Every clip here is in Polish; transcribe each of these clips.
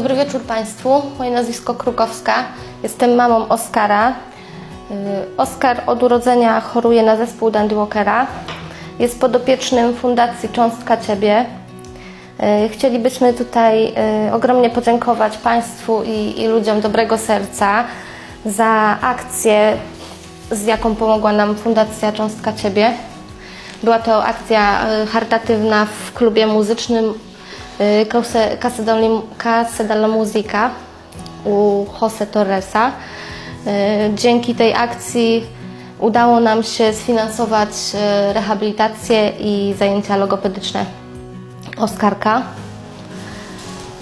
Dobry wieczór Państwu. Moje nazwisko Krukowska. Jestem mamą Oskara. Y, Oskar od urodzenia choruje na zespół Dandy Walkera. Jest podopiecznym Fundacji Cząstka Ciebie. Y, Chcielibyśmy tutaj y, ogromnie podziękować Państwu i, i ludziom dobrego serca za akcję, z jaką pomogła nam Fundacja Cząstka Ciebie. Była to akcja charytatywna w klubie muzycznym Casa de la- Casa de la Musica u Jose Torresa. Y, Dzięki tej akcji udało nam się sfinansować y, rehabilitację i zajęcia logopedyczne Oskarka.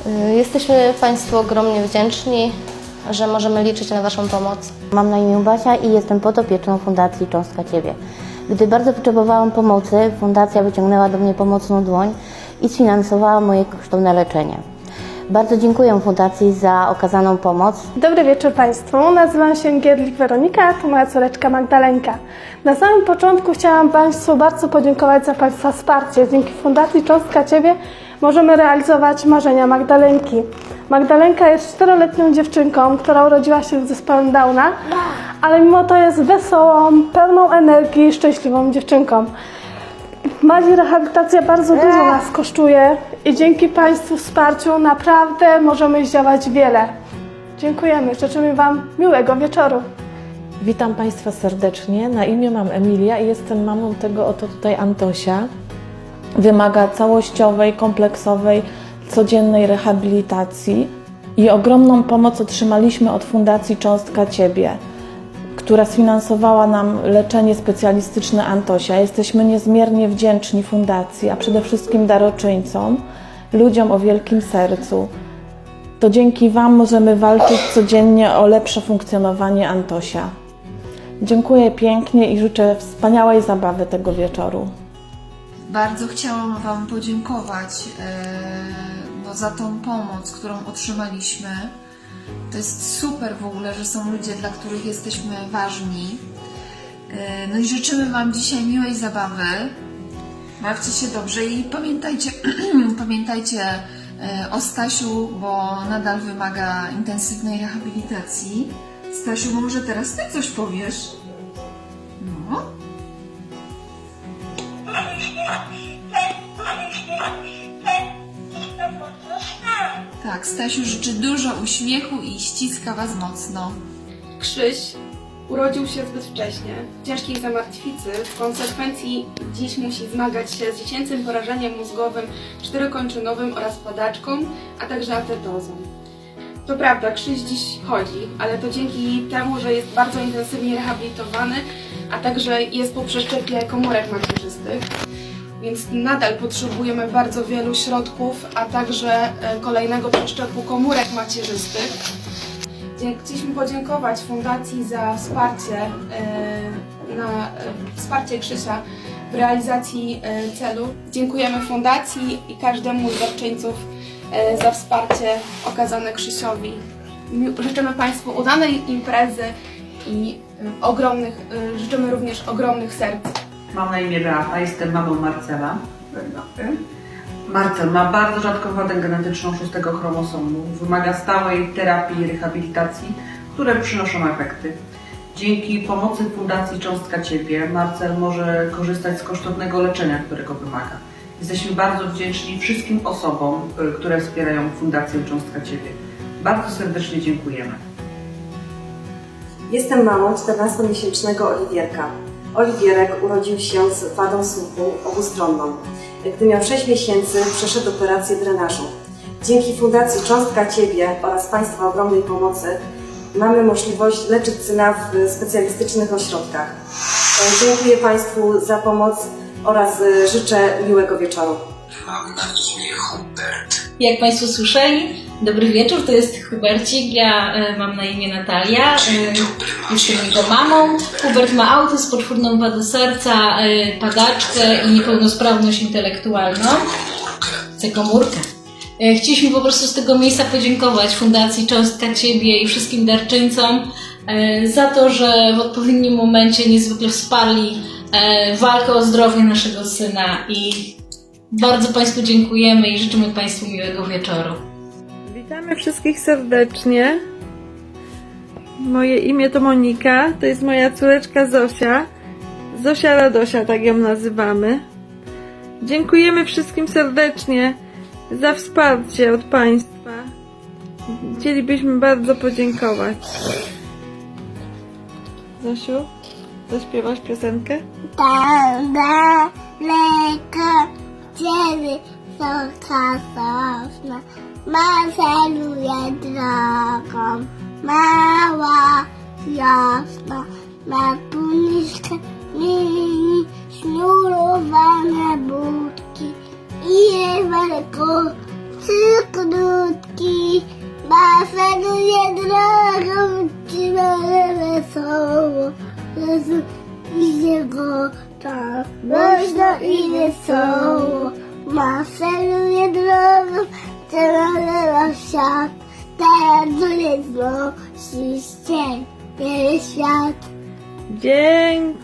Y, Jesteśmy Państwu ogromnie wdzięczni, że możemy liczyć na Waszą pomoc. Mam na imię Basia i jestem podopieczną Fundacji Cząstka Ciebie. Gdy bardzo potrzebowałam pomocy, Fundacja wyciągnęła do mnie pomocną dłoń i sfinansowała moje kosztowne leczenie. Bardzo dziękuję Fundacji za okazaną pomoc. Dobry wieczór Państwu. Nazywam się Giedlik Weronika, a to moja córeczka Magdalenka. Na samym początku chciałam Państwu bardzo podziękować za Państwa wsparcie. Dzięki Fundacji Cząstka Ciebie możemy realizować marzenia Magdalenki. Magdalenka jest czteroletnią dziewczynką, która urodziła się z zespołem Downa, ale mimo to jest wesołą, pełną energii szczęśliwą dziewczynką. Mazi rehabilitacja bardzo dużo nas kosztuje i dzięki Państwu wsparciu naprawdę możemy zdziałać wiele. Dziękujemy, życzymy Wam miłego wieczoru. Witam Państwa serdecznie. Na imię mam Emilia i jestem mamą tego oto tutaj Antosia. Wymaga całościowej, kompleksowej, codziennej rehabilitacji i ogromną pomoc otrzymaliśmy od Fundacji Cząstka Ciebie, która sfinansowała nam leczenie specjalistyczne Antosia. Jesteśmy niezmiernie wdzięczni Fundacji, a przede wszystkim daroczyńcom, ludziom o wielkim sercu. To dzięki Wam możemy walczyć codziennie o lepsze funkcjonowanie Antosia. Dziękuję pięknie i życzę wspaniałej zabawy tego wieczoru. Bardzo chciałam Wam podziękować e, no, za tą pomoc, którą otrzymaliśmy. To jest super w ogóle, że są ludzie, dla których jesteśmy ważni. E, No i życzymy Wam dzisiaj miłej zabawy. Bawcie się dobrze i pamiętajcie, pamiętajcie e, o Stasiu, bo nadal wymaga intensywnej rehabilitacji. Stasiu, może teraz Ty coś powiesz? Tak, Stasiu życzy dużo uśmiechu i ściska Was mocno. Krzyś urodził się zbyt wcześnie, w ciężkiej zamartwicy. W konsekwencji dziś musi zmagać się z dziecięcym porażeniem mózgowym czterokończynowym oraz padaczką, a także atetozą. To prawda, Krzyś dziś chodzi, ale to dzięki temu, że jest bardzo intensywnie rehabilitowany, a także jest po przeszczepie komórek macierzystych. Więc nadal potrzebujemy bardzo wielu środków, a także e, kolejnego przeszczepu komórek macierzystych. Chcieliśmy podziękować Fundacji za wsparcie, e, na, e, wsparcie Krzysia w realizacji celu. Dziękujemy Fundacji i każdemu z darczyńców za wsparcie okazane Krzysiowi. Życzymy Państwu udanej imprezy i ogromnych, życzymy również ogromnych serc. Mam na imię Beata, jestem mamą Marcela. Marcel ma bardzo rzadką wadę genetyczną szóstego chromosomu. Wymaga stałej terapii i rehabilitacji, które przynoszą efekty. Dzięki pomocy Fundacji Cząstka Ciebie Marcel może korzystać z kosztownego leczenia, którego wymaga. Jesteśmy bardzo wdzięczni wszystkim osobom, które wspierają Fundację Cząstka Ciebie. Bardzo serdecznie dziękujemy. Jestem mamą 14-miesięcznego Oliwierka. Oliwierek urodził się z wadą słuchu obustronną. Gdy miał 6 miesięcy, przeszedł operację drenażu. Dzięki Fundacji Cząstka Ciebie oraz Państwa ogromnej pomocy mamy możliwość leczyć syna w specjalistycznych ośrodkach. Dziękuję Państwu za pomoc oraz życzę miłego wieczoru. Mam na imię Hubert. Jak Państwo słyszeli, dobry wieczór, to jest Hubercik, ja e, mam na imię Natalia, e, jestem jego mamą. Hubert ma autyzm, poczwórną wadę serca, e, padaczkę i niepełnosprawność intelektualną. Chcę komórkę. E, Chcieliśmy po prostu z tego miejsca podziękować Fundacji Cząstka Ciebie i wszystkim darczyńcom e, za to, że w odpowiednim momencie niezwykle wsparli e, walkę o zdrowie naszego syna i bardzo Państwu dziękujemy i życzymy Państwu miłego wieczoru. Witamy wszystkich serdecznie. Moje imię to Monika, to jest moja córeczka Zosia. Zosia Radosia, tak ją nazywamy. Dziękujemy wszystkim serdecznie za wsparcie od Państwa. Chcielibyśmy bardzo podziękować. Zosiu, zaśpiewasz piosenkę? Tam daleko ciebie soka sosna, maszeruje drogą, mała jasna, ma tuniczkę mini, sznurowane budki i wielko krótki, maszeruje drogą, ci wesoło, Jezu, idzie go tak głośno i wesoło. Maszeruje drogą, celowała świat, teraz znosi się świat. Dziękujemy!